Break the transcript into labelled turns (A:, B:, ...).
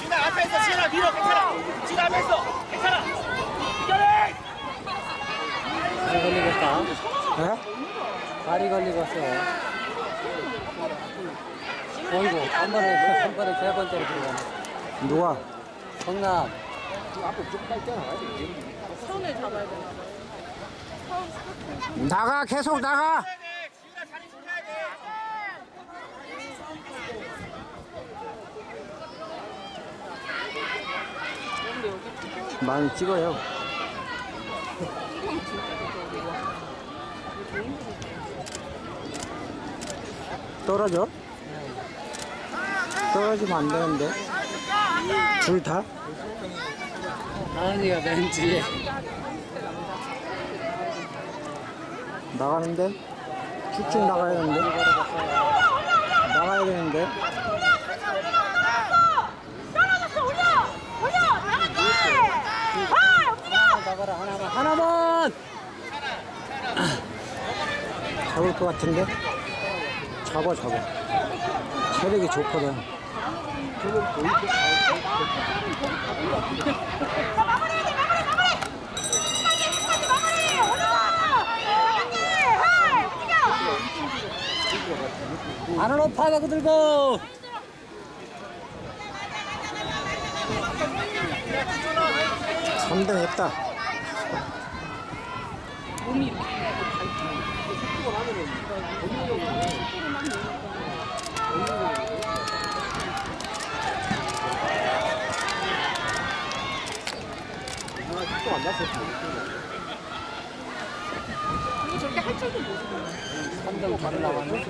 A: 지나 앞에 있어 지나 밀어 괜찮아 지나 앞에 있어 괜찮아 이겨내
B: 다리 걸리겠다.
C: 네?
B: 다리 걸리겠어. 어이구, 한 번에, 한 번에 세 번째로 들어가네.
C: 누가?
B: 성남.
C: 나가 계속 나가.
A: 지나 자리 지켜야 돼
C: 많이 찍어요. 떨어져? 떨어지면 안 되는데. 둘 다?
B: 하은이가 벤치에.
C: 나가는데? 쭉쭉 나가야 되는데? 나가야 되는데?
D: 떨어졌어 올려 올려 나갔지 아 움직여
B: 나가라, 하나만, 하나만!
C: 잡을 것 같은데? 잡아, 잡아. 체력이 좋거든.
D: 마무리 끝까지 끝까지 마무리 올라가 나갔지 하이 움직여
B: 안으로 파고 들고!
C: 삼등 했다.
B: 삼등 바로 나가네.